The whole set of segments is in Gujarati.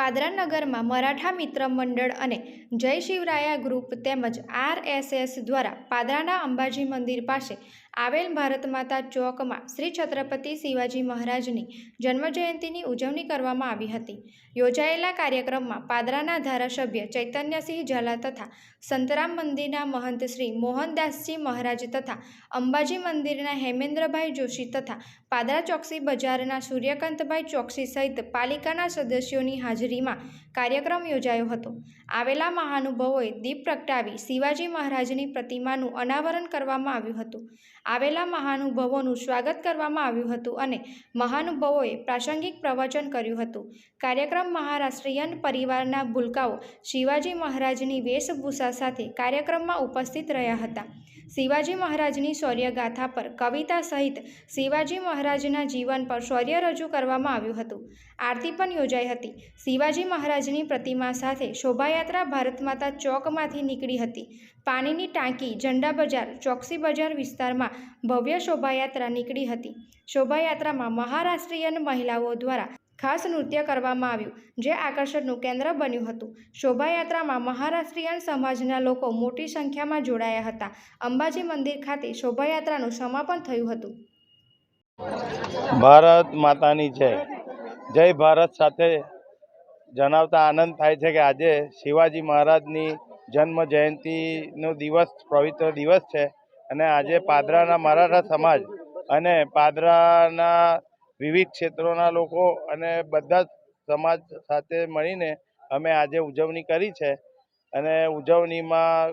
પાદરા નગરમાં મરાઠા મિત્ર મંડળ અને જય શિવરાયા ગ્રુપ તેમજ આરએસએસ દ્વારા પાદરાના અંબાજી મંદિર પાસે આવેલ ભારત માતા ચોકમાં શ્રી છત્રપતિ શિવાજી મહારાજની જન્મજયંતિની ઉજવણી કરવામાં આવી હતી. યોજાયેલા કાર્યક્રમમાં પાદરાના ધારાસભ્ય ચૈતન્યસિંહ ઝાલા તથા સંતરામ મંદિરના મહંત શ્રી મોહનદાસજી મહારાજ તથા અંબાજી મંદિરના હેમેન્દ્રભાઈ જોશી તથા પાદરા ચોકસી બજારના સૂર્યકાંતભાઈ ચોકસી સહિત પાલિકાના સદસ્યોની હાજરીમાં કાર્યક્રમ યોજાયો હતો. આવેલા મહાનુભાવોએ દીપ પ્રગટાવી શિવાજી મહારાજની પ્રતિમાનું અનાવરણ કરવામાં આવ્યું હતું. આવેલા મહાનુભાવોનું સ્વાગત કરવામાં આવ્યું હતું અને મહાનુભાવોએ પ્રાસંગિક પ્રવચન કર્યું હતું. કાર્યક્રમ મહારાષ્ટ્રીયન પરિવારના ભૂલકાઓ શિવાજી મહારાજની વેશભૂષા સાથે કાર્યક્રમમાં ઉપસ્થિત રહ્યા હતા. શિવાજી મહારાજની શૌર્યગાથા પર કવિતા સહિત શિવાજી મહારાજના જીવન પર શૌર્ય રજૂ કરવામાં આવ્યું હતું. આરતી પણ યોજાઈ હતી. શિવાજી મહારાજની પ્રતિમા સાથે શોભાયાત્રા ભારત માતા ચોકમાંથી નીકળી હતી. પાણીની ટાંકી, ઝંડા બજાર, ચોકસી બજાર વિસ્તારમાં ભવ્ય શોભાયાત્રા નીકળી હતી. શોભાયાત્રામાં મહારાષ્ટ્રીયન મહિલાઓ દ્વારા ખાસ નૃત્ય કરવામાં આવ્યું, જે આકર્ષણનું કેન્દ્ર બન્યું હતું. શોભાયાત્રામાં મહારાષ્ટ્રીયન સમાજના લોકો મોટી સંખ્યામાં જોડાયા હતા. અંબાજી મંદિર ખાતે શોભાયાત્રાનું સમાપન થયું હતું. ભારત માતાની જય. જય ભારત સાથે જણાવતા આનંદ થાય છે કે આજે શિવાજી મહારાજની જન્મ જયંતિનો દિવસ, પવિત્ર દિવસ છે. અને આજે પાદરાના મરાઠા સમાજ અને પાદરાના વિવિધ ક્ષેત્રોના લોકો અને બધા જ સમાજ સાથે મળીને અમે આજે ઉજવણી કરી છે. અને ઉજવણીમાં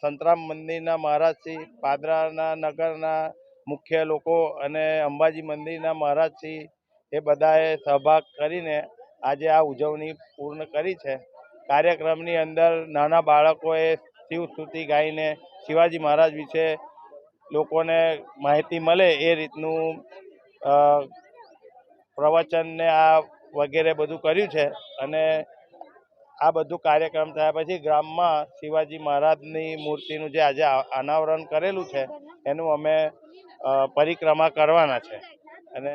સંતરામ મંદિરના મહારાજશ્રી, પાદરાના નગરના મુખ્ય લોકો અને અંબાજી મંદિરના મહારાજશ્રી એ બધાએ સહભાગ કરીને આજે આ ઉજવણી પૂર્ણ કરી છે. કાર્યક્રમની અંદર નાના બાળકોએ શિવ સ્તુતિ ગાઈને શિવાજી મહારાજ વિશે લોકોને માહિતી મળે એ રીતનું પ્રવચનને આ વગેરે બધું કર્યું છે અને આ બધું કાર્યક્રમ થયા પછી ગ્રામમાં શિવાજી મહારાજની મૂર્તિનું જે આજે અનાવરણ કરેલું છે, એનું અમે પરિક્રમા કરવાના છે. અને